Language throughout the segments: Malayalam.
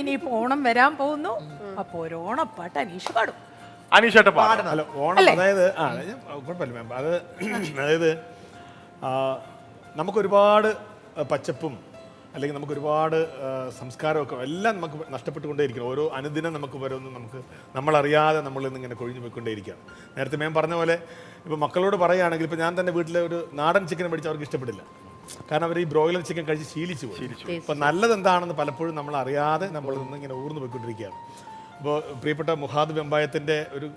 ഇനിയിപ്പോ ഓണം വരാൻ പോകുന്നു. അപ്പൊ ഒരു ഓണപ്പാട്ട് അനീഷ് പാടും. അനീഷേട്ട പാടണം. അല്ല ഓണം അതായത് ആ ഞാൻ കുഴപ്പമില്ല മാം അത് അതായത് ആ, നമുക്കൊരുപാട് പച്ചപ്പും അല്ലെങ്കിൽ നമുക്ക് ഒരുപാട് ആ, സംസ്കാരമൊക്കെ എല്ലാം നമുക്ക് നഷ്ടപ്പെട്ടുകൊണ്ടേയിരിക്കും ഓരോ അനുദിനം നമുക്ക് ഓരോന്നും നമുക്ക് നമ്മളറിയാതെ നമ്മളിൽ നിന്ന് ഇങ്ങനെ കൊഴിഞ്ഞു പോയിക്കൊണ്ടേയിരിക്കുകയാണ്. നേരത്തെ മാം പറഞ്ഞ പോലെ ഇപ്പോൾ മക്കളോട് പറയുകയാണെങ്കിൽ ഇപ്പോൾ ഞാൻ തന്നെ വീട്ടിലെ ഒരു നാടൻ ചിക്കൻ മേടിച്ച് അവർക്ക് ഇഷ്ടപ്പെടില്ല. കാരണം അവർ ഈ ബ്രോയിലർ ചിക്കൻ കഴിച്ച് ശീലിച്ചു പോയി. അപ്പോൾ നല്ലത് എന്താണെന്ന് പലപ്പോഴും നമ്മൾ അറിയാതെ നമ്മൾ നിന്ന് ഇങ്ങനെ ഊർന്നു പോയിക്കൊണ്ടിരിക്കുകയാണ്. അപ്പോൾ പ്രിയപ്പെട്ട മുഹാദ് വെമ്പായത്തിന്റെ ഒരു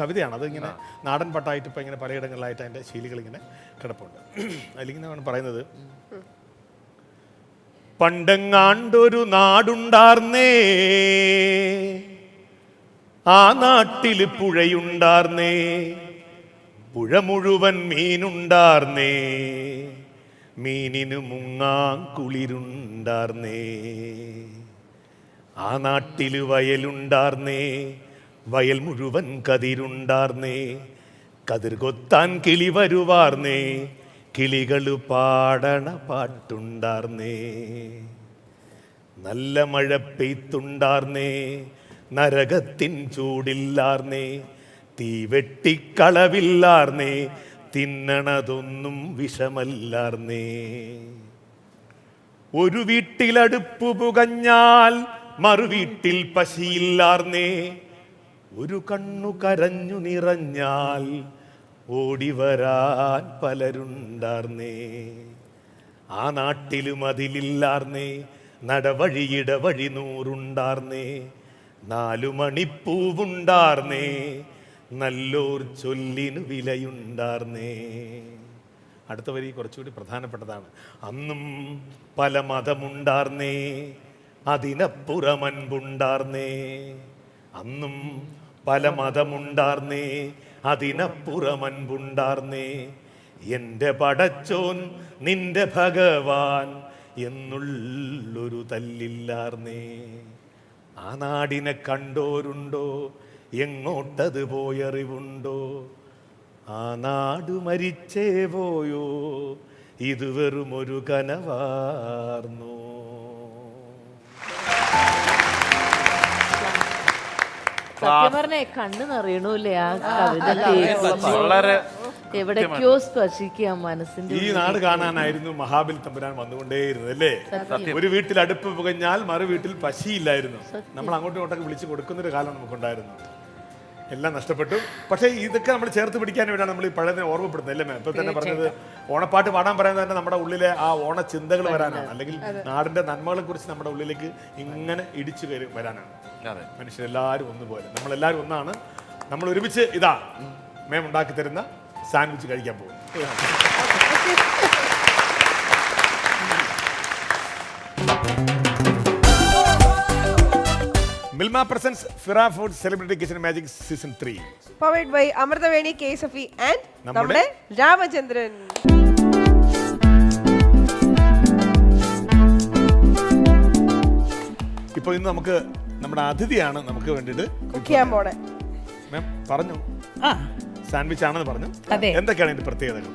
കവിതയാണ്. അതിങ്ങനെ നാടൻ പട്ടായിട്ട് ഇപ്പോൾ ഇങ്ങനെ പലയിടങ്ങളിലായിട്ട് അതിന്റെ ശീലികൾ ഇങ്ങനെ കിടപ്പുണ്ട്. അതിലിങ്ങനെ പറയുന്നത്. പണ്ടെങ്ങാണ്ടൊരു നാടുണ്ടാർന്നേ ആ നാട്ടിൽ പുഴയുണ്ടാർന്നേ പുഴ മുഴുവൻ മീനുണ്ടാർന്നേ. മീനിന് മുങ്ങാൻ കുളിരുണ്ടാർന്നേ. ആ നാട്ടിൽ വയലുണ്ടാർന്നേ വയൽ മുഴുവൻ കതിരുണ്ടാർന്നേ. കതിർ കൊത്താൻ കിളി വരുവാർന്നേ കിളികൾ പാടണ പാട്ടുണ്ടാർന്നേ. നല്ല മഴ പെയ്ത്തുണ്ടാർന്നേ നരകത്തിൻ ചൂടില്ലാർന്നേ തീ വെട്ടിക്കളവില്ലാർന്നേ തിന്നണതൊന്നും വിഷമല്ലാർന്നേ. ഒരു വീട്ടിലടുപ്പ് പുകഞ്ഞാൽ മറുവീട്ടിൽ പശിയില്ലാർന്നേ. ഒരു കണ്ണു കരഞ്ഞു നിറഞ്ഞാൽ ഓടി വരാൻ പലരുണ്ടാർന്നേ. ആ നാട്ടിലും അതിലില്ലാർന്നേ. നടവഴിയിടവഴി നൂറുണ്ടാർന്നേ. നാലു മണിപ്പൂവുണ്ടാർന്നേ. നല്ലോർ ചൊല്ലിനു വിലയുണ്ടാർന്നേ. അടുത്ത വരി കുറച്ചുകൂടി പ്രധാനപ്പെട്ടതാണ്. അന്നും പല മതമുണ്ടാർന്നേ അതിനപ്പുറമൻപുണ്ടാർന്നേ. അന്നും പല മതമുണ്ടാർന്നേ അതിനപ്പുറമൻപുണ്ടാർന്നേ. എന്റെ പടച്ചോൻ നിന്റെ ഭഗവാൻ എന്നുള്ളൊരു തല്ലില്ലാർന്നേ. ആ നാടിനെ കണ്ടോരുണ്ടോ? എങ്ങോട്ടത് പോയറിവുണ്ടോ? ആ നാട് മരിച്ചേ പോയോ? ഇത് വെറുമൊരു ഒരു കനവാർന്നു. സത്യം പറഞ്ഞേ കണ്ണ് നിറയണൂല്ലേ ആ കവിത കേൾക്കുമ്പോ. വളരെ എവിടേക്കോ സ്പർശിക്കുക മനസ്സിന്റെ ഈ നാട് കാണാനായിരുന്നു മഹാബലി തമ്പുരാൻ വന്നുകൊണ്ടേയിരുന്നത് അല്ലേ? ഒരു വീട്ടിൽ അടുപ്പ് പുകഞ്ഞാൽ മറു വീട്ടിൽ പശിയില്ലായിരുന്നു നമ്മൾ അങ്ങോട്ടും ഇങ്ങോട്ടൊക്കെ വിളിച്ചു കൊടുക്കുന്ന ഒരു കാലം നമുക്കുണ്ടായിരുന്നു. എല്ലാം നഷ്ടപ്പെട്ടു. പക്ഷേ ഇതൊക്കെ നമ്മൾ ചേർത്ത് പിടിക്കാൻ വേണ്ടിയാണ് നമ്മൾ ഈ പഴയതിനെ ഓർമ്മപ്പെടുന്നത് അല്ലേ ഇപ്പൊ തന്നെ പറഞ്ഞത് ഓണപ്പാട്ട് പാടാൻ പറയുന്നത് തന്നെ നമ്മുടെ ഉള്ളിലെ ആ ഓണ ചിന്തകൾ വരാനാണ്. അല്ലെങ്കിൽ നാടിന്റെ നന്മകളെ കുറിച്ച് നമ്മുടെ ഉള്ളിലേക്ക് ഇങ്ങനെ ഇടിച്ചു കയറി വരാനാണ്. മനുഷ്യരെല്ലാവരും ഒന്നുപോലെ. നമ്മളെല്ലാവരും ഒന്നാണ്. നമ്മൾ ഒരുമിച്ച് ഇതാ മേം ഉണ്ടാക്കി തരുന്ന സാൻഡ്വിച്ച് കഴിക്കാൻ പോകും Milma presents ഫിറ food celebrity kitchen magic season three. Powered by Amruthaveni K Safi and നമ്മുടെ രാമചന്ദ്രൻ. ഇപ്പോൾ ഇന്ന് നമുക്ക് നമ്മുടെ അതിഥിയാണ് നമുക്ക് വേണ്ടിയിട്ട് കുക്ക് ചെയ്യാൻ പോണേ. മാം പറഞ്ഞു. ആ. സാൻഡ്വിച്ച് ആണെന്ന് പറഞ്ഞു. അതെ. എന്തൊക്കെയാണ് ഇതിന്റെ പ്രത്യേകതകൾ?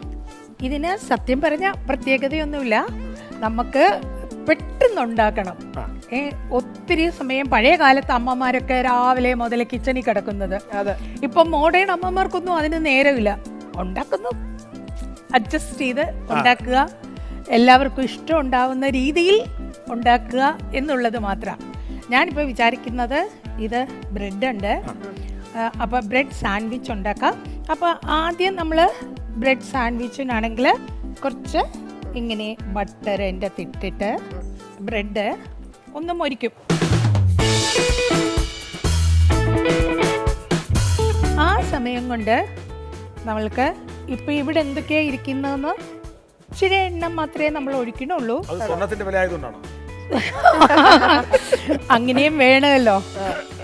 ഇതിന് സത്യം പറഞ്ഞ പ്രത്യേകതയൊന്നുമില്ല. നമുക്ക് പെട്ടെന്ന് ഉണ്ടാക്കണം. ഏ, ഒത്തിരി സമയം പഴയ കാലത്ത് അമ്മമാരൊക്കെ രാവിലെ മുതൽ കിച്ചണിൽ കിടക്കുന്നത്. ഇപ്പൊ മോഡേൺ അമ്മമാർക്കൊന്നും അതിന് നേരമില്ല. ഉണ്ടാക്കുന്നു. അഡ്ജസ്റ്റ് ചെയ്ത് ഉണ്ടാക്കുക. എല്ലാവർക്കും ഇഷ്ടം ഉണ്ടാവുന്ന രീതിയിൽ ഉണ്ടാക്കുക എന്നുള്ളത് മാത്രമാണ് ഞാനിപ്പോൾ വിചാരിക്കുന്നത് ഇത് ബ്രെഡ് ഉണ്ട്. അപ്പോൾ ബ്രെഡ് സാൻഡ്വിച്ച് ഉണ്ടാക്കാം. അപ്പോൾ ആദ്യം നമ്മൾ ബ്രെഡ് സാൻഡ്വിച്ചിനാണെങ്കിൽ കുറച്ച് ഇങ്ങനെ ബട്ടർ എന്റെ തിട്ടിട്ട് ബ്രെഡ് ഒന്ന് മൊരിക്കും. ആ സമയം കൊണ്ട് നമ്മൾക്ക് ഇപ്പം ഇവിടെ എന്തൊക്കെയാ ഇരിക്കുന്നതെന്ന് ഇച്ചിരി എണ്ണം മാത്രമേ നമ്മൾ ഒഴിക്കണുള്ളൂ അത് സ്വർണത്തിന്റെ വില ആയതുകൊണ്ടാണോ? അങ്ങനെയും വേണമല്ലോ.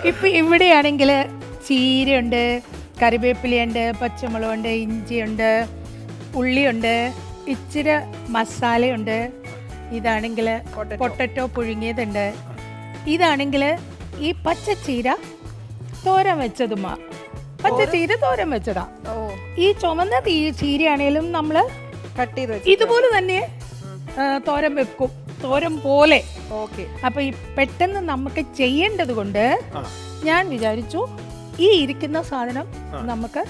ഇപ്പൊ ഇവിടെയാണെങ്കിൽ ചീരയുണ്ട് കറിവേപ്പിലയുണ്ട് പച്ചമുളകുണ്ട് ഇഞ്ചിയുണ്ട് ഉള്ളിയുണ്ട് ഇച്ചിരി മസാലയുണ്ട്. ഇതാണെങ്കിൽ പൊട്ടറ്റോ പുഴുങ്ങിയതുണ്ട്. ഇതാണെങ്കിൽ ഈ പച്ചച്ചീര തോരൻ വെച്ചതുമാ. പച്ചച്ചീര തോരൻ? വെച്ചതാ. ഈ ചുമന്ന തീ ചീരയാണേലും നമ്മൾ കട്ട് ചെയ്ത് ഇതുപോലെ തന്നെ തോരൻ വെക്കും. തോരൻ പോലെ. ഓക്കെ. അപ്പൊ ഈ പെട്ടെന്ന് നമുക്ക് ചെയ്യേണ്ടത് കൊണ്ട് ഞാൻ വിചാരിച്ചു ഈ ഇരിക്കുന്ന സാധനം നമുക്ക്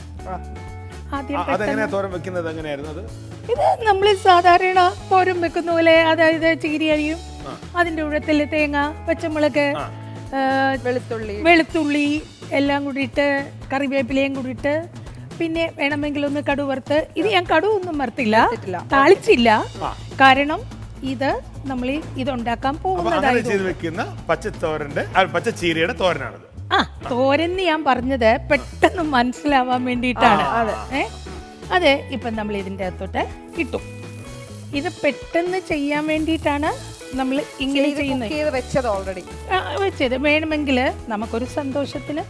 ആദ്യം തോരൻ വെക്കുന്നത്? എങ്ങനെയായിരുന്നു ഇത് നമ്മൾ സാധാരണ പോരും വെക്കുന്ന പോലെ അതായത് ചീരി അരിയും അതിന്റെ ഉഴത്തിൽ തേങ്ങ പച്ചമുളക് വെളുത്തുള്ളി. വെളുത്തുള്ളി എല്ലാം കൂടിയിട്ട് കറിവേപ്പിലയും കൂടിയിട്ട് പിന്നെ വേണമെങ്കിൽ ഒന്ന് കടു വറുത്ത്. ഇത് ഞാൻ കടു ഒന്നും വറുത്തില്ല താളിച്ചില്ല. കാരണം ഇത് നമ്മൾ ഇത് ഉണ്ടാക്കാൻ പച്ചത്തോരന്റെ പച്ചച്ചീരയുടെ തോരനാണ് ആ തോരന്ന് ഞാൻ പറഞ്ഞത് പെട്ടെന്ന് മനസ്സിലാവാൻ വേണ്ടിയിട്ടാണ്. ഏ? അതെ ഇപ്പം നമ്മൾ ഇതിന്റെ അകത്തോട്ട് ഇട്ടു. ഇത് പെട്ടെന്ന് ചെയ്യാൻ വേണ്ടിയിട്ടാണ് നമ്മൾ ഇങ്ങനെ ചെയ്യുന്നത്. വെച്ചത് ഓൾറെഡി വെച്ചത്. വേണമെങ്കിൽ നമുക്കൊരു സന്തോഷത്തിന്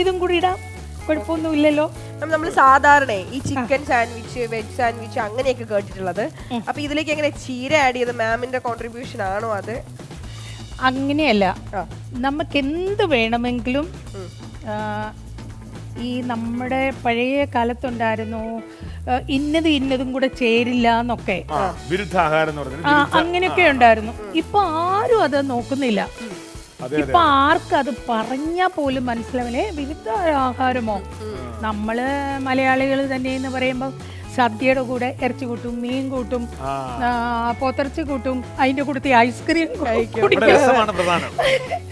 ഇതും കൂടി ഇടാം. കുഴപ്പമൊന്നുമില്ലല്ലോ നമ്മൾ സാധാരണ ഈ ചിക്കൻ സാൻഡ്വിച്ച് വെജ് സാൻഡ്വിച്ച് അങ്ങനെയൊക്കെ കേട്ടിട്ടുള്ളത്. അപ്പൊ ഇതിലേക്ക് എങ്ങനെ ചീര ആഡ് ചെയ്ത് മാമിന്റെ കോൺട്രിബ്യൂഷൻ ആണോ അത്? അങ്ങനെയല്ല. നമുക്ക് എന്ത് വേണമെങ്കിലും ഈ നമ്മുടെ പഴയ കാലത്തുണ്ടായിരുന്നു ഇന്നത് ഇന്നതും കൂടെ ചേരില്ല എന്നൊക്കെ. അങ്ങനെയൊക്കെ ഉണ്ടായിരുന്നു. ഇപ്പൊ ആരും അത് നോക്കുന്നില്ല. ഇപ്പൊ ആർക്കും അത് പറഞ്ഞാ പോലും മനസ്സിലാവില്ലേ? വിരുദ്ധ ആഹാരമോ? നമ്മൾ മലയാളികൾ തന്നെ എന്ന് പറയുമ്പോൾ സദ്യയുടെ കൂടെ ഇറച്ചി കൂട്ടും മീൻ കൂട്ടും പോത്തിറച്ചി കൂട്ടും അതിന്റെ കൂട്ടത്തിൽ ഐസ്ക്രീം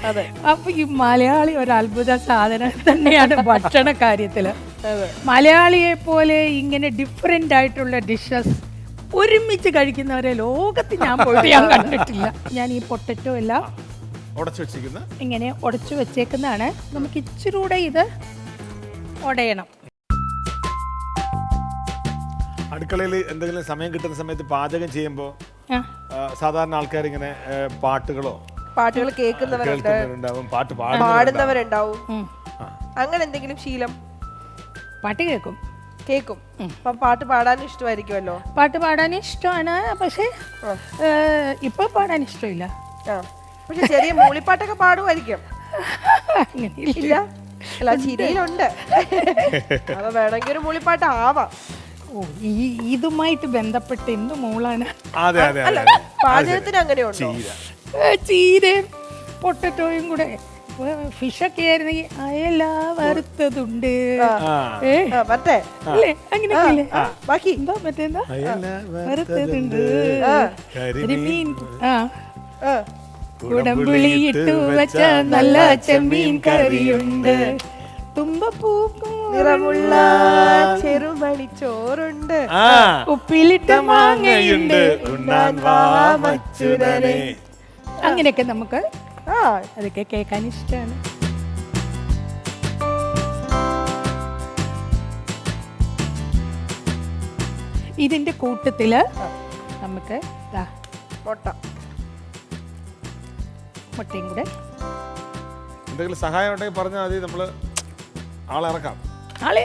അതെ. അപ്പൊ ഈ മലയാളി ഒരു അത്ഭുത സാധനം തന്നെയാണ് ഭക്ഷണ കാര്യത്തിൽ. മലയാളിയെ പോലെ ഇങ്ങനെ ഡിഫറെന്റ് ആയിട്ടുള്ള ഡിഷസ് ഒരുമിച്ച് കഴിക്കുന്നവരെ ലോകത്ത് ഞാൻ പോയിട്ട് ഞാൻ കണ്ടിട്ടില്ല. ഞാൻ ഈ പൊട്ടറ്റോ എല്ലാം ഉടച്ചു ഇങ്ങനെ ഉടച്ചു വെച്ചേക്കുന്നതാണ്. നമുക്ക് ഇച്ചിരി കൂടെ ഇത് ഉടയണം. അടുക്കളയിൽ എന്തെങ്കിലും സമയം കിട്ടുന്ന സമയത്ത് പാചകം ചെയ്യുമ്പോൾ സാധാരണ ആൾക്കാർ ഇങ്ങനെ പാട്ടുകളോ പാട്ടുകൾ കേൾക്കുന്നവരുണ്ട്. കേൾക്കുന്നവരുണ്ടാവും പാട്ട് പാടുന്നവരുണ്ടാവും. അങ്ങനെ എന്തെങ്കിലും ശീലം? പാട്ട് കേൾക്കും. കേൾക്കും. അപ്പം പാട്ട് പാടാൻ ഇഷ്ടമായിരിക്കുമല്ലോ? പാട്ട് പാടാൻ ഇഷ്ടമാണ് പക്ഷേ ഇപ്പൊ പാടാൻ ഇഷ്ടമില്ല. ആ. പക്ഷെ ചെറിയ മൂളിപ്പാട്ടൊക്കെ പാടുമായിരിക്കും. അങ്ങനെ ഇല്ല. അല്ല ചിരിയിലുണ്ട്. അപ്പൊ വേണമെങ്കിൽ ഒരു മൂളിപ്പാട്ട് ആവാം. ഓ ഈ ഇതുമായിട്ട് ബന്ധപ്പെട്ട് എന്ത് മോളാണ്? അതെ അതെ അല്ല അതെ. പാചകത്തിന് അങ്ങനെയുണ്ടോ? ചീര. ഏ, ചീരയും പൊട്ടറ്റോയും കൂടെ. ഫിഷൊക്കെ ആയിരുന്നെങ്കിൽ അയല വറുത്തതുണ്ട്. ആ. ഏ അല്ലേ ആ, ബാക്കി. എന്താ മറ്റേന്താ അയല വറുത്തതുണ്ട്. ആ, കരിമീൻ ആ. ആ. കുടംപുളി ഇട്ടു വെച്ച നല്ല ചെമ്മീൻ കറിയുണ്ട്. തുമ്പപ്പൂക്കും നിറമുള്ള ചെറുമണി ചോറുണ്ട്. ഉപ്പിലിട്ട മാങ്ങയുണ്ട്. അങ്ങനെയൊക്കെ നമുക്ക് ആ. അതൊക്കെ കേൾക്കാൻ ഇഷ്ടമാണ്. ഇതിന്റെ കൂട്ടത്തിൽ നമുക്ക് മുട്ട. മുട്ടയും കൂടെ. എന്തെങ്കിലും സഹായം ഉണ്ടെങ്കിൽ പറഞ്ഞാൽ മതി. നമ്മൾ ആളിറക്കാം ആളെ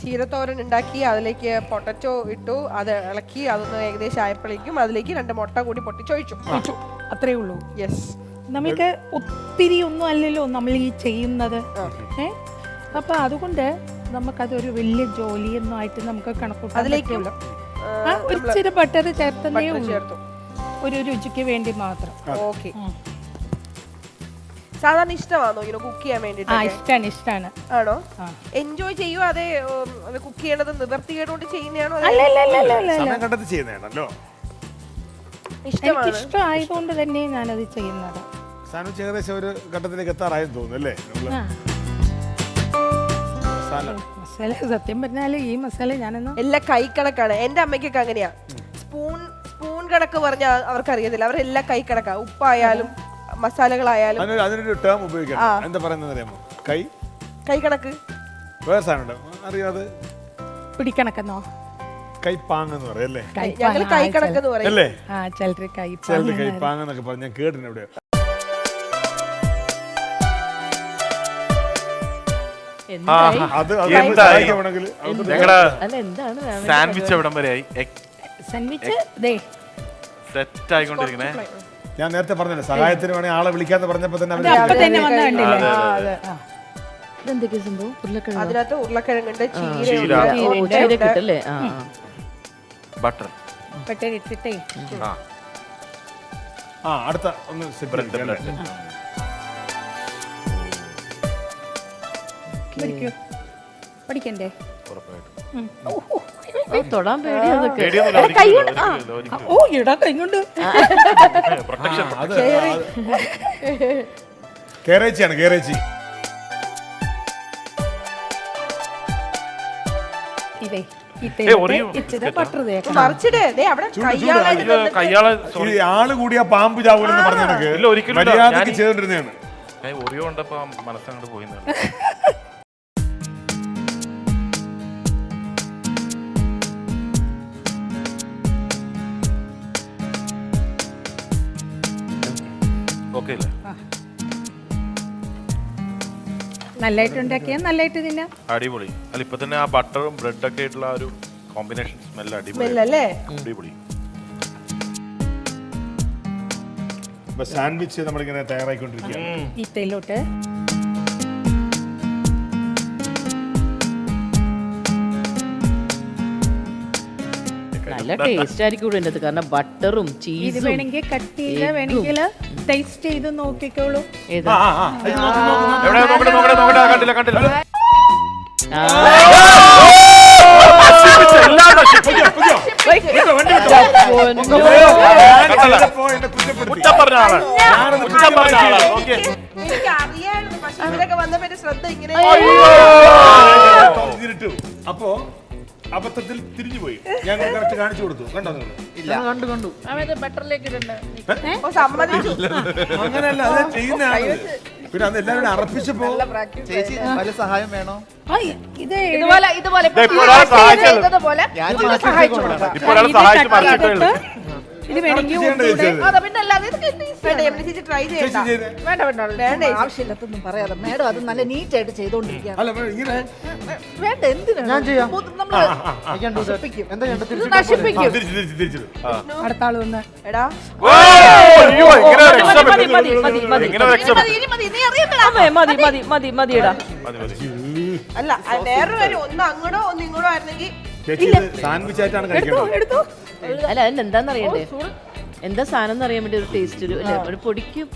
ചീരത്തോരൻ ഉണ്ടാക്കി അതിലേക്ക് പൊട്ടറ്റോ ഇട്ടു അത് ഇളക്കി അതൊന്ന് ഏകദേശം ആയപ്പോഴേക്കും അതിലേക്ക് രണ്ട് മുട്ട കൂടി പൊട്ടിച്ചൊഴിച്ചു. അത്രേ ഉള്ളൂ. യെസ് നമുക്ക് ഒത്തിരി ഒന്നും അല്ലല്ലോ നമ്മൾ ഈ ചെയ്യുന്നത്. ഏ? അപ്പൊ അതുകൊണ്ട് നമുക്കതൊരു വലിയ ജോലിയൊന്നും ആയിട്ട് നമുക്ക് കണക്കൂട്ടാം അതിലേക്ക് പറ്റുള്ളൂ. ആ, ഒരു ഇച്ചിരി ബട്ടർ ചേർത്തേ ഉള്ളൂ. ചേർത്തു. ഒരു രുചിക്ക് വേണ്ടി മാത്രം. ഓക്കെ. സാധാരണ ഇഷ്ടമാണോ ഇങ്ങനെ കുക്ക് ചെയ്യാൻ വേണ്ടിട്ട് ഇഷ്ടമാണ് ആണോ? ആ. എൻജോയ് ചെയ്യുമോ അതെ കുക്ക് ചെയ്യണത് നിവർത്തികേടുകൊണ്ട് ചെയ്യുന്നതാണോ? അതോ അല്ല അല്ല അല്ല അല്ല അല്ല. സമയം കണ്ടെത്തി ചെയ്യുന്നതാണല്ലോ. എനിക്ക് ഇഷ്ടമാണ്? ഇഷ്ടമായതുകൊണ്ട് തന്നെ ഞാനത് ചെയ്യുന്നത്. സാൻഡ്വിച്ച് ഏകദേശം ഒരു ഘട്ടത്തിലേക്ക് എത്താറായെന്ന് തോന്നുന്നു അല്ലേ? നമ്മൾ ആ. മസാല. മസാല സത്യം പറഞ്ഞാൽ ഈ മസാല ഞാനെന്ന് എല്ലാം കൈക്കണക്കാണ് എന്റെ അമ്മയ്ക്കൊക്കെ അങ്ങനെയാ. സ്പൂൺ സ്പൂൺ കണക്ക് പറഞ്ഞാൽ അവർക്കറിയത്തില്ല. അവരെല്ലാം കൈക്കണക്കാ ഉപ്പായാലും മസാലകളായാലും അതിനൊരു അതിനൊരു ടേം ഉപയോഗിക്കണം. എന്താ പറയുന്നത് അറിയാമോ? കൈ? കണക്ക്. വേറെ സാധനം അറിയാതെ. പിടിക്കണക്കെന്നോ? കൈപ്പാങ് എന്ന് പറയും അല്ലേ? ഞങ്ങൾ കണക്ക് എന്ന് പറയും. അല്ലേ? ആ ചിലർ കൈ ചിലര് കൈപ്പാങ് എന്നൊക്കെ പറഞ്ഞ് ഞാൻ കേട്ടിന് ഇവിടെ. എന്തായി അത് അത് എന്തായി? സഹായിക്കണമെങ്കിൽ അത് ഞങ്ങളുടെ അല്ല എന്താണ് സാൻഡ്വിച്ച് എവിടം വരെയായി സാൻഡ്വിച്ച് ദേ. സെറ്റ് ആയിക്കൊണ്ടിരിക്കണേ ഞാൻ നേരത്തെ പറഞ്ഞല്ലോ സഹായത്തിന് വേണേ ആളെ വിളിക്കാന്ന് പറഞ്ഞപ്പോ തന്നെ അവർ അപ്പൊ തന്നെ വന്ന കണ്ടില്ലേ? ആ, അതെ. ആ. ഇതെന്തൊക്കെയാ സംഭവം? ഉരുളക്കിഴങ്ങ്? അതിനകത്ത് ഉരുളക്കിഴങ്ങുണ്ട് ചീര. ചീരയുണ്ട്. ഓ മുട്ടയുണ്ട്. ചീര കിട്ടല്ലേ ആ. ആ. ബട്ടർ. ആ. ആ അടുത്ത ഒന്ന് സെറ്റ് ബ്രെഡ് ബ്രെഡ്. പഠിക്കൂ. പഠിക്കണ്ടേ? ഉറപ്പായിട്ടും. ഓ, ഓ, ആ, തൊടാൻ പേടി അതൊക്കെ. പേടിയൊന്നുമില്ല ഒരിക്കലും ഒരിക്കലും ഒരിക്കലും ഓ ഇടാ പ്രൊട്ടക്ഷൻ. അത് കേരേച്ചിയാണ് കേരേച്ചി ഇതേ ഏ, ഇത്തേ ഒറിയോ. ഇച്ചിരി ബട്ടർ തേക്കണം മറിച്ചിടേ. ദേ അവിടെ കയ്യാളെ ഈ ആൾ കൂടിയ പാമ്പ് ചാവൂലെന്ന് പറഞ്ഞ കണക്ക് ഇല്ല, ഒരിക്കലും ഇല്ല. മര്യാദയ്ക്ക് ചെയ്തോണ്ടിരുന്നതാണ്. ഞാൻ ഒറിയോ കണ്ടപ്പോ മനസ്സങ്ങോട്ട് പോയി ഓക്കെ അല്ലേ നല്ലതായിട്ട് ഉണ്ടാക്കിയാൽ നല്ലതായിട്ട് തിന്നാം? അടിപൊളി. അല്ല ഇപ്പൊ തന്നെ ആ ബട്ടറും ബ്രെഡ് ഒക്കെ ആയിട്ടുള്ള ആ ഒരു കോമ്പിനേഷൻ സ്മെൽ അടിപൊളി. സ്മെല്ലല്ലേ? അടിപൊളി. ഇപ്പൊ സാൻഡ്വിച്ച് നമ്മളിങ്ങനെ തയ്യാറായിക്കൊണ്ടിരിക്കുകയാണ്. ഇത്തയിലോട്ട് നല്ല ടേസ്റ്റ് ആയിരിക്കും ഇവിടെ കാരണം ബട്ടറും ഇത് ചീസും വേണമെങ്കിൽ കട്ട് ചെയ്ത് വേണമെങ്കിൽ ടേസ്റ്റ് ചെയ്ത് നോക്കിക്കോളൂ. ഏതാ. എവിടെ നോക്കട്ടെ നോക്കട്ടെ നോക്കട്ടെ കണ്ടില്ല കണ്ടില്ല ആ, എല്ലാം നശിപ്പിച്ചു. ചെയ്തപ്പോ എന്നെ കുറ്റപ്പെടുത്തി. കുറ്റം പറഞ്ഞ ആളാണ് കുറ്റം പറഞ്ഞ ആളാണ് ഓക്കെ എനിക്ക് അറിയായിരുന്നു പക്ഷെ ഇവരൊക്കെ വന്നപ്പോ എന്റെ ശ്രദ്ധ ഇങ്ങനെ അപ്പോ അബദ്ധത്തിൽ തിരിഞ്ഞുപോയി. ഞാൻ കറക്റ്റ് കാണിച്ചു കൊടുത്തു. കണ്ടോ നിങ്ങൾ? ഓ, സമ്മതിച്ചു. അങ്ങനെയല്ല അത് ചെയ്യുന്നതാണ് പിന്നെ അത് എല്ലാവരും അറപ്പിച്ചപ്പോ ചേച്ചി വല്ല സഹായം വേണോ? ആ, ഇത് ഇതുപോലെ ഇതുപോലെ ഇപ്പൊ ഇപ്പൊ ഒരാളെ സഹായിച്ചത്. ചെയ്തതുപോലെ. ഇപ്പൊ ഒരാൾ സഹായിച്ച് മറിച്ചിട്ടേ ഉള്ളൂ. ഇത് വേണമെങ്കിൽ പിന്നെ അല്ലാതെ ഇത് ആണ്. വേണ്ട, ചെയ്യണ്ട. വേണ്ട, വേണ്ട, വേണ്ട. ആവശ്യമില്ലാത്തൊന്നും പറയാതെ. മേഡം അത് നല്ല നീറ്റായിട്ട് ചെയ്തോണ്ടിരിക്കുകയാണ്. അല്ല വേണ്ട എന്തിനാണ്? നശിപ്പിക്കും. അടുത്ത വന്ന് എടാ. മതി, മതി, മതി, മതി, വേറെ വേറൊരു കാര്യം. ഒന്ന് അങ്ങോട്ടോ ഒന്ന് ഇങ്ങോട്ടോ ആയിരുന്നെങ്കിൽ സാൻഡ്വിച്ച് ആയിട്ടാണ് അല്ല അതിന് എന്താന്ന് അറിയണ്ടേ എന്താ സാധനം എന്ന് അറിയാൻ വേണ്ടി ഒരു ടേസ്റ്റ് ഒരു അല്ലേ? ഒരു പൊടിക്കും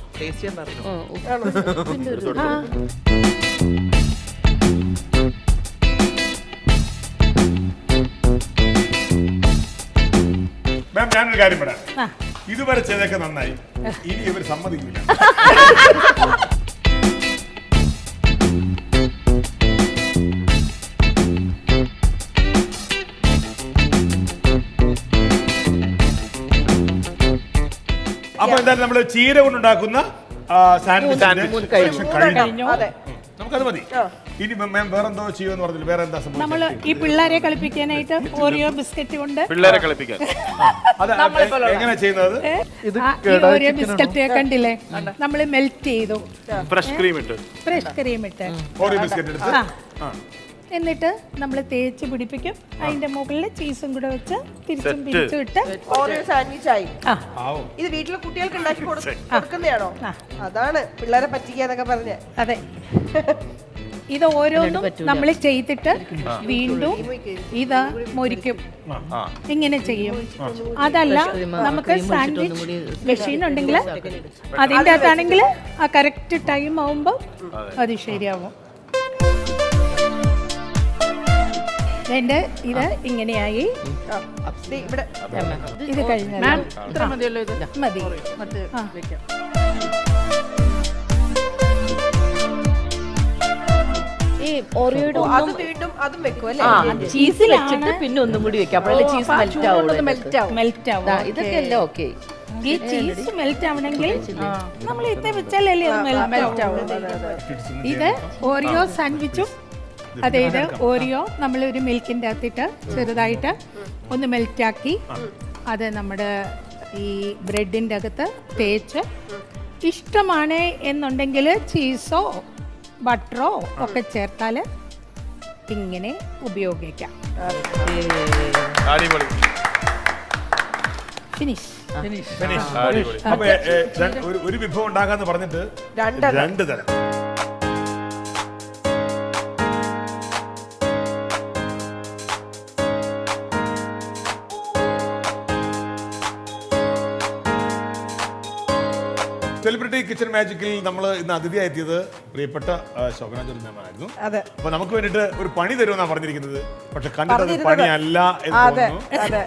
മാം ഞാനൊരു കാര്യം പറയാം. ഇതുവരെ ചെയ്തൊക്കെ നന്നായി. ഇനി ഇവർ സമ്മതിക്കില്ല അപ്പൊ എന്തായാലും നമ്മൾ ചീര കൊണ്ടുണ്ടാക്കുന്ന സാൻഡ്വിച്ച് കഴിഞ്ഞു. നമുക്കത് മതി. ഇനി മാം വേറെന്തോ ചെയ്യുമെന്ന് പറഞ്ഞില്ല. വേറെ എന്താ സംഭവം നമ്മൾ ഈ പിള്ളേരെ കളിപ്പിക്കാനായിട്ട് ഓറിയോ ബിസ്ക്കറ്റ് കൊണ്ട് പിള്ളേരെ കളിപ്പിക്കാൻ. അത് എങ്ങനെ ചെയ്യുന്നത്? ഓറിയോ ബിസ്ക്കറ്റ് കണ്ടില്ലേ? നമ്മൾ മെൽറ്റ് ചെയ്തു. ഫ്രഷ് ക്രീം ഇട്ട്. ഫ്രഷ് ക്രീം ഇട്ട്. ഓറിയോ ബിസ്ക്കറ്റ് എടുത്ത്. എന്നിട്ട് നമ്മൾ തേച്ച് പിടിപ്പിക്കും. അതിന്റെ മുകളിൽ ചീസും കൂടെ വെച്ച് തിരിച്ചും. പിരിച്ചും ഇട്ട് സാൻഡ്വിച്ച് ആയി. ആവും. ഇത് വീട്ടിലെ കുട്ടികൾക്ക് ഉണ്ടാക്കി കൊടു- കൊടുക്കുന്നതാണോ. അതാണ് പിള്ളേരെ പറ്റിക്കാന്നൊക്കെ പറഞ്ഞ്. അതെ. ഇത് ഓരോന്നും നമ്മൾ ചെയ്തിട്ട് വീണ്ടും ഇത് മുരിക്കും ആ. ഇങ്ങനെ ചെയ്യും. അതല്ല നമുക്ക് സാൻഡ്വിച്ച് മെഷീൻ ഉണ്ടെങ്കിൽ അതിന്റെ അകത്താണെങ്കിൽ ആ കറക്റ്റ് ടൈം ആവുമ്പോൾ അത് ശരിയാവും. എന്റെ ഇത് ഇങ്ങനെയായി. ഇവിടെ ഇത് കഴിഞ്ഞാൽ മതി. വെക്കാം. ഈ ഓറിയോയുടെ ഓ, അത് വീണ്ടും അതും വെക്കും അല്ലേ? വെച്ചിട്ട് പിന്നെ ഒന്നും കൂടി വെക്കാം. അപ്പോഴല്ലേ ചീസ് മെൽറ്റ് ആവുള്ളൂ മെൽറ്റ് ആവും മെൽറ്റ് ആവും. ഇതൊക്കെ അല്ലേ ഓക്കെ. ഈ ചീസ് മെൽറ്റ് ആവണമെങ്കിൽ നമ്മൾ ഇത് വെച്ചാലല്ലേ അത് മെൽറ്റ് ആവും ഇത് ഓറിയോ സാൻഡ്വിച്ചും അതായത് ഓറിയോ നമ്മൾ ഒരു മിൽക്കിന്റെ അകത്തിട്ട് ചെറുതായിട്ട് ഒന്ന് മെൽറ്റാക്കി. അത് നമ്മുടെ ഈ ബ്രെഡിന്റെ അകത്ത് തേച്ച്. ഇഷ്ടമാണ് എന്നുണ്ടെങ്കിൽ ചീസോ ബട്ടറോ ഒക്കെ ചേർത്താൽ ഇങ്ങനെ ഉപയോഗിക്കാം. ഫിനിഷ്. ഒരു- വിഭവം ഉണ്ടാകാന്ന് പറഞ്ഞിട്ട്. രണ്ട് തരം. സെലിബ്രിറ്റി കിച്ചൺ മാജിക്കിൽ നമ്മൾ ഇന്ന് അതിഥിയായി എത്തിയത് പ്രിയപ്പെട്ട ശോഭന അതെ. അപ്പൊ നമുക്ക് വേണ്ടിട്ട് ഒരു പണി തരുമെന്നാണ് പറഞ്ഞിരിക്കുന്നത്. പക്ഷെ കണ്ടത്. പണിയല്ല എന്ന് തോന്നുന്നു. അതെ.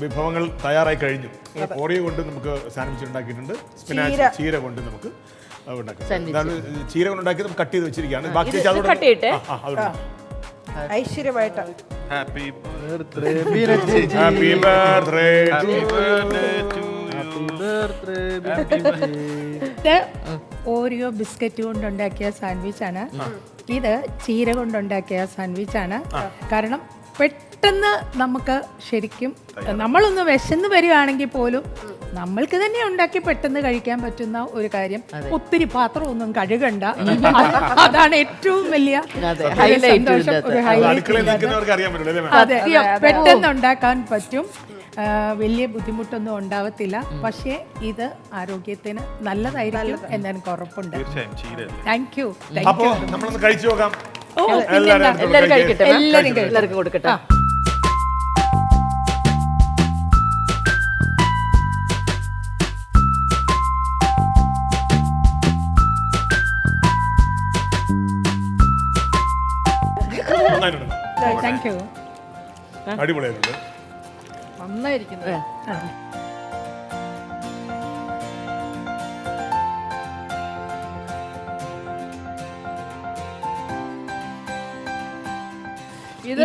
വിഭവങ്ങൾ തയ്യാറായി കഴിഞ്ഞു. കോറിയ കൊണ്ട് നമുക്ക് സാൻഡ്വിച്ച് ഉണ്ടാക്കിയിട്ടുണ്ട് സ്പിനാച്ച് ചീര. കൊണ്ട് നമുക്ക് ചീര കൊണ്ട് ഉണ്ടാക്കിയത് നമുക്ക് കട്ട് ചെയ്ത് വെച്ചിരിക്കുകയാണ്. ബാക്കി. ഐശ്വര്യമായിട്ട്. Happy birthday happy birthday to ഇത് ഓരിയോ ബിസ്ക്കറ്റ് കൊണ്ടുണ്ടാക്കിയ സാൻഡ്വിച്ച് ആണ് ഇത് ചീര കൊണ്ടുണ്ടാക്കിയ സാൻഡ്വിച്ച് ആണ് കാരണം പെട്ടെന്ന് നമുക്ക് ശരിക്കും നമ്മളൊന്ന് വിശന്ന് വരികയാണെങ്കിൽ പോലും നമ്മൾക്ക് തന്നെ ഉണ്ടാക്കി പെട്ടെന്ന് കഴിക്കാൻ പറ്റുന്ന ഒരു കാര്യം. ഒത്തിരി പാത്രമൊന്നും കഴുകണ്ട. അതാണ് ഏറ്റവും വലിയ സന്തോഷം, ഒരു പെട്ടെന്ന് ഉണ്ടാക്കാൻ പറ്റും. വലിയ ബുദ്ധിമുട്ടൊന്നും ഉണ്ടാവത്തില്ല. പക്ഷേ ഇത് ആരോഗ്യത്തിന് നല്ലതായിരിക്കും എന്നെനിക്ക് ഉറപ്പുണ്ട്. താങ്ക് യു നമ്മളൊന്ന് കഴിച്ചു നോക്കാം. എല്ലാവരും? കഴിക്കട്ടെ. എല്ലാവർക്കും കൊടുക്കട്ടെ. അടിപൊളിയായിട്ടുണ്ട്. നന്നായിരിക്കുന്നത്. ഇത്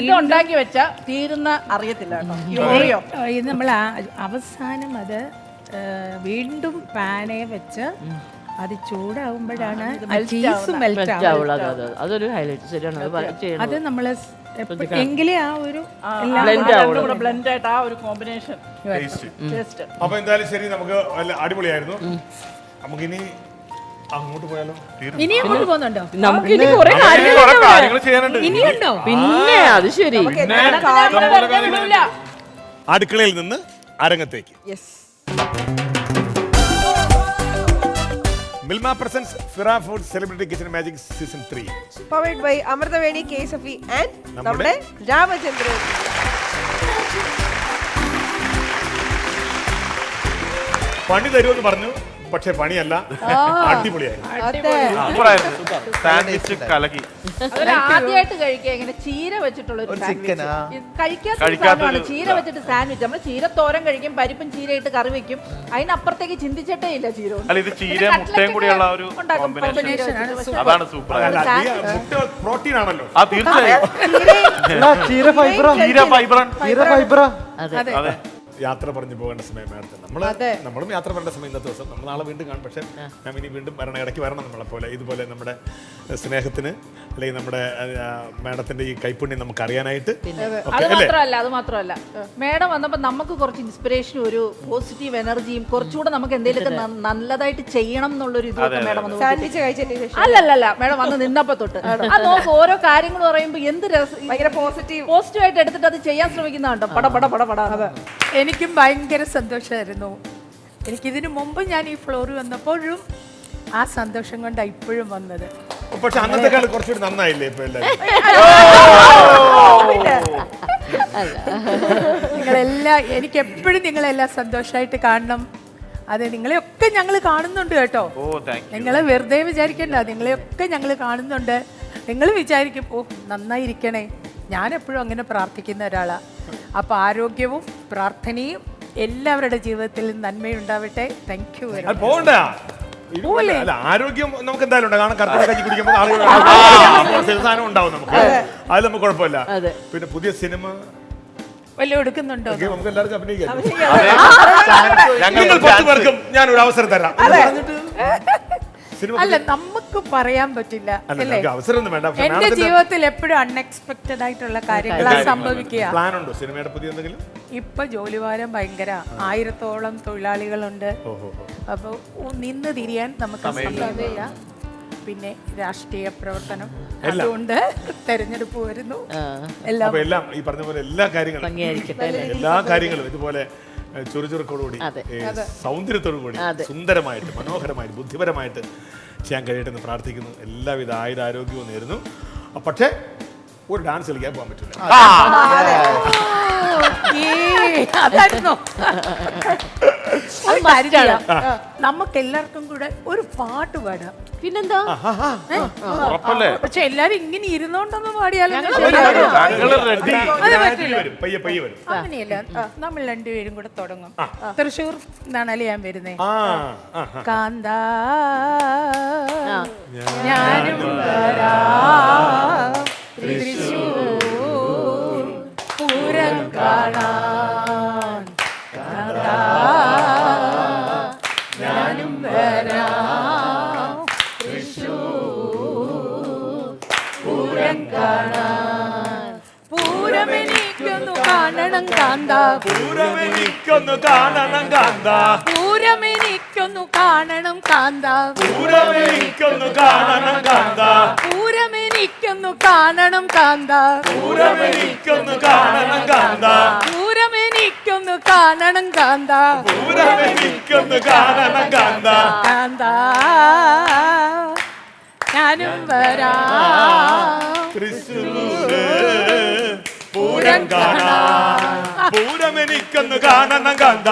ഇത് ഉണ്ടാക്കി വെച്ച തീരുന്ന അറിയത്തില്ല കേട്ടോ. ഇത് നമ്മൾ അവസാനം അത് വീണ്ടും പാനെ വെച്ച് അത് ചൂടാവുമ്പോഴാണ്. അതൊരു ഹൈലൈറ്റ് ശരിയാണ്. അത് നമ്മൾ ചെയ്യണം. അത് നമ്മൾ എങ്കിലേ ആ ഒരു ബ്ലെൻഡ് ആയിട്ട് ആ ഒരു കോമ്പിനേഷൻ ടേസ്റ്റ് അപ്പൊ എന്തായാലും ശരി നമുക്ക് നല്ല അടിപൊളിയായിരുന്നു. നമുക്കിനി അങ്ങോട്ട് പോയാലോ? ഇനി അങ്ങോട്ട് പോകുന്നുണ്ടോ? നമുക്ക് ഇനി കുറെ ഇനി കുറെ കാര്യങ്ങൾ ചെയ്യാനുണ്ട്. ഇനിയുണ്ടോ പിന്നെ അത് ശരി. അടുക്കളയിൽ നിന്ന് അരങ്ങത്തേക്ക്. Yes Milma presents ഫിറ food celebrity kitchen magic season three powered by Amruthaveni K Safi and നമ്മുടെ രാമചന്ദ്രൻ. പണി തരുമെന്ന് പറഞ്ഞു. പക്ഷെ പണിയല്ല. സാൻഡ്വിച്ച് കലക്കി. ആദ്യമായിട്ട് കഴിക്കുക. ഇങ്ങനെ ചീര വെച്ചിട്ടുള്ള ഒരു ചിക്കനാ? കഴിക്കാത്ത ചീര വെച്ചിട്ട് സാൻഡ്വിച്ച് നമ്മൾ ചീര തോരൻ കഴിക്കും പരിപ്പും ചീരയിട്ട് കറി വെക്കും. അതിനപ്പുറത്തേക്ക് ചിന്തിച്ചിട്ടേ ഇല്ല ചീര അല്ല ഇത് ചീര മുട്ടയും കൂടിയുള്ള ഒരു. കോമ്പിനേഷൻ അതാണ് സൂപ്പർ മുട്ട പ്രോട്ടീൻ ആണല്ലോ. ആ തീർച്ചയായും. ചീര ഫൈബറാ ചീര ഫൈബ്രൻ ചീര ഫൈബറ അതെ. അതെ. യാത്ര പറഞ്ഞു പോകേണ്ട സമയം നേരത്തെ നമ്മൾ നമ്മളും യാത്ര പറയേണ്ട സമയം ഇന്നത്തെ ദിവസം. നമ്മൾ നാളെ വീണ്ടും കാണും. പക്ഷേ മാം ഇനി വീണ്ടും വരണം. ഇടയ്ക്ക് വരണം നമ്മളെ പോലെ. ഇതുപോലെ നമ്മുടെ സ്നേഹത്തിന് അല്ലെങ്കിൽ നമ്മുടെ മാഡത്തിന്റെ ഈ കൈപ്പുണ്യം നമുക്ക് അറിയാനായിട്ട് അത് മാത്രമല്ല അത് മാത്രമല്ല. മേഡം വന്നപ്പോൾ നമുക്ക് കുറച്ച് ഇൻസ്പിറേഷനും ഒരു പോസിറ്റീവ് എനർജിയും കുറച്ചുകൂടെ നമുക്ക് എന്തെങ്കിലുമൊക്കെ നല്ലതായിട്ട് ചെയ്യണം എന്നുള്ളൊരു ഇതൊക്കെ മേഡം അല്ലല്ല മേഡം വന്ന് നിന്നപ്പോ തൊട്ട്. ആ നോക്ക് ഓരോ കാര്യങ്ങൾ പറയുമ്പോൾ എന്ത് രസം ഭയങ്കര പോസിറ്റീവ് പോസിറ്റീവ് ആയിട്ട് എടുത്തിട്ട് അത് ചെയ്യാൻ ശ്രമിക്കുന്നുണ്ടോ പട പട പട പട. എനിക്കും ഭയങ്കര സന്തോഷമായിരുന്നു എനിക്കിതിനു മുമ്പ് ഞാൻ ഈ ഫ്ലോറിൽ വന്നപ്പോഴും ആ സന്തോഷം കൊണ്ടാണ് ഇപ്പോഴും വന്നത്. പക്ഷെ അന്നത്തെ കാലം കുറച്ചുകൂടി നന്നായില്ലേ ഇപ്പൊ എല്ലാവരും നിങ്ങളെല്ലാം എനിക്ക് എപ്പോഴും നിങ്ങളെല്ലാം സന്തോഷമായിട്ട് കാണണം. അതെ നിങ്ങളെയൊക്കെ ഞങ്ങൾ കാണുന്നുണ്ട് കേട്ടോ. നിങ്ങളെ വെറുതെ വിചാരിക്കണ്ട നിങ്ങളെയൊക്കെ ഞങ്ങൾ കാണുന്നുണ്ട്. നിങ്ങൾ വിചാരിക്കും ഓ നന്നായിരിക്കണേ. ഞാൻ എപ്പോഴും അങ്ങനെ പ്രാർത്ഥിക്കുന്ന ഒരാളാണ് അപ്പോൾ ആരോഗ്യവും പ്രാർത്ഥനയും എല്ലാവരുടെ ജീവിതത്തിൽ നന്മയുണ്ടാവട്ടെ. താങ്ക് യു അത് പോകണ്ട. അല്ല ആരോഗ്യം നമുക്ക് എന്തായാലും ഉണ്ട്. കാരണം കുടിക്കുമ്പോൾ ആളുകൾ സാധനം ഉണ്ടാവും നമുക്ക്. അതിൽ നമുക്ക് കുഴപ്പമില്ല. പിന്നെ പുതിയ സിനിമ എടുക്കുന്നുണ്ടോ? നമുക്ക് എല്ലാവർക്കും അഭിനയിക്കാം. ഞങ്ങൾ പത്ത് പേർക്കും ഞാൻ ഒരു അവസരം തരാം. അല്ല നമുക്ക് പറയാൻ പറ്റില്ല അല്ല അവസരം വേണ്ട. എന്റെ ജീവിതത്തിൽ എപ്പോഴും അൺഎക്സ്പെക്ടഡ് ആയിട്ടുള്ള കാര്യങ്ങളാണ് സംഭവിക്കുക. പ്ലാൻ ഉണ്ടോ സിനിമയുടെ പുതിയ എന്തെങ്കിലും? ഇപ്പൊ ജോലിഭാരം ഭയങ്കര. ആയിരത്തോളം തൊഴിലാളികളുണ്ട്. അപ്പൊ അപ്പോൾ നിന്ന് തിരിയാൻ നമുക്ക് സമയമില്ല. പിന്നെ രാഷ്ട്രീയ പ്രവർത്തനം. അതുകൊണ്ട് തെരഞ്ഞെടുപ്പ് വരുന്നു. എല്ലാം ഈ പറഞ്ഞ പോലെ എല്ലാ കാര്യങ്ങളും എല്ലാ കാര്യങ്ങളും ഇതുപോലെ ചുറുചുറുക്കോടുകൂടി അതെ. സൗന്ദര്യത്തോടു കൂടി. സുന്ദരമായിട്ട് മനോഹരമായിട്ട് ബുദ്ധിപരമായിട്ട് ചെയ്യാൻ കഴിയട്ടെ എന്ന് പ്രാർത്ഥിക്കുന്നു. എല്ലാവിധ ആയുധ ആരോഗ്യവും നേരുന്നു പക്ഷേ ഒരു ഡാൻസ് കളിക്കാൻ പോകാൻ പറ്റില്ല. നമുക്ക് എല്ലാവർക്കും കൂടെ ഒരു പാട്ട് പാടാം. പിന്നെന്താ? ഉറപ്പല്ലേ? പക്ഷെ എല്ലാരും ഇങ്ങനെ ഇരുന്നോണ്ടൊന്നും പാടിയാലും ഞങ്ങൾ റെഡി അത് വരും. പയ്യെ പയ്യെ വരും. അങ്ങനെയല്ല. നമ്മൾ രണ്ടുപേരും കൂടെ തുടങ്ങും. തൃശ്ശൂർ നിന്നാണല്ലേ ഞാൻ വരുന്നേ. കാന്ത ഞാനും തൃശ്ശൂർ പൂരം കാണണം കാന്ത പൂരമെനിക്കൊന്ന് കാണണം കാന്ത പൂരമെനിക്കൊന്നു കാണണം കാന്ത. പൂരമെനിക്കൊന്ന് കാണണം കാന്ത. പൂരമെനിക്കൊന്നു കാണണം കാന്ത. പൂരമെനിക്കൊന്ന് കാണണം കാന്ത. പൂരമെനിക്കൊന്നു കാണണം കാന്ത. പൂരമെനിക്കൊന്ന് കാണണം കാന്ത. കാന്ത. ഞാനും വരാ. പൂരം കാണാൻ പൂരമെനിക്കൊന്ന് കാണണം കാന്ത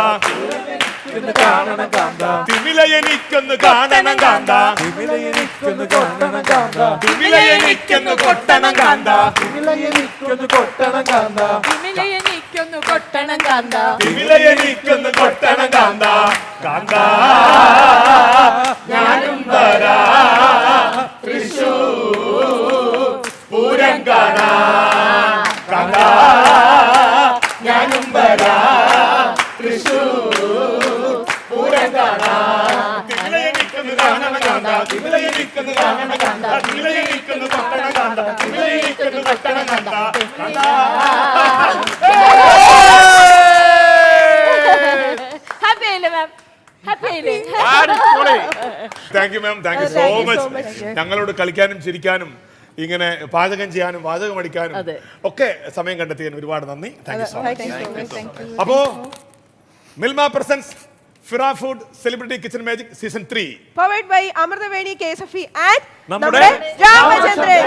കാണണം കാന്ത തിമില എനിക്കൊന്ന് കാണണം കാന്ത തിമില എനിക്കൊന്ന് കൊട്ടണം കാന്ത തിമില എനിക്കൊന്ന് കൊട്ടണം കാന്ത എനിക്കൊന്ന് കൊട്ടണം കാന്ത തിമില എനിക്കൊന്നു കൊട്ടണം കാന്ത തിമില എനിക്കൊന്ന് കൊട്ടണം കാന്ത കാന്ത ഞാനും വരാ. തൃശൂർ പൂരം കാണാൻ മാം ഹാപ്പി ആയില്ലേ thank you ma'am thank you so much ഞങ്ങളോട് കളിക്കാനും ചിരിക്കാനും ഇങ്ങനെ പാചകം ചെയ്യാനും വാചകം അടിക്കാനും ഒക്കെ സമയം കണ്ടെത്തിയതിന് ഒരുപാട് നന്ദി. താങ്ക് യു സോ മച്ച് അപ്പോ Milma presents ഫിറ food celebrity kitchen magic season three. Powered by Amruthaveni K S F and നമ്മുടെ രാമചന്ദ്രൻ.